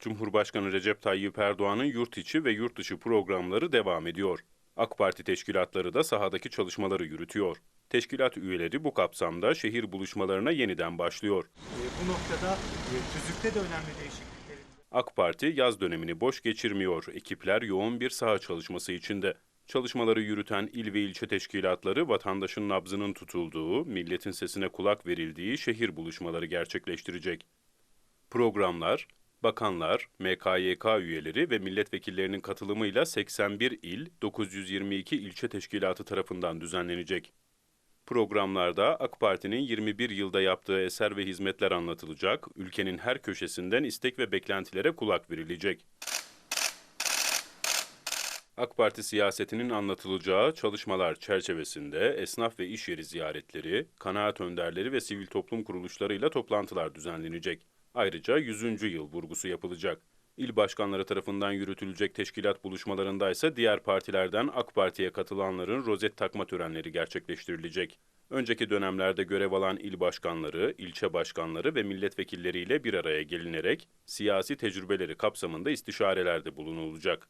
Cumhurbaşkanı Recep Tayyip Erdoğan'ın yurt içi ve yurt dışı programları devam ediyor. AK Parti teşkilatları da sahadaki çalışmaları yürütüyor. Teşkilat üyeleri bu kapsamda şehir buluşmalarına yeniden başlıyor. E, bu noktada e, tüzükte de önemli değişikliklerin AK Parti yaz dönemini boş geçirmiyor. Ekipler yoğun bir saha çalışması içinde. Çalışmaları yürüten il ve ilçe teşkilatları vatandaşın nabzının tutulduğu, milletin sesine kulak verildiği şehir buluşmaları gerçekleştirecek. Programlar, bakanlar, MKYK üyeleri ve milletvekillerinin katılımıyla 81 il, 922 ilçe teşkilatı tarafından düzenlenecek. Programlarda AK Parti'nin 21 yılda yaptığı eser ve hizmetler anlatılacak, ülkenin her köşesinden istek ve beklentilere kulak verilecek. AK Parti siyasetinin anlatılacağı çalışmalar çerçevesinde esnaf ve iş yeri ziyaretleri, kanaat önderleri ve sivil toplum kuruluşlarıyla toplantılar düzenlenecek. Ayrıca 100. yıl vurgusu yapılacak. İl başkanları tarafından yürütülecek teşkilat buluşmalarında ise diğer partilerden AK Parti'ye katılanların rozet takma törenleri gerçekleştirilecek. Önceki dönemlerde görev alan il başkanları, ilçe başkanları ve milletvekilleriyle bir araya gelinerek siyasi tecrübeleri kapsamında istişarelerde bulunulacak.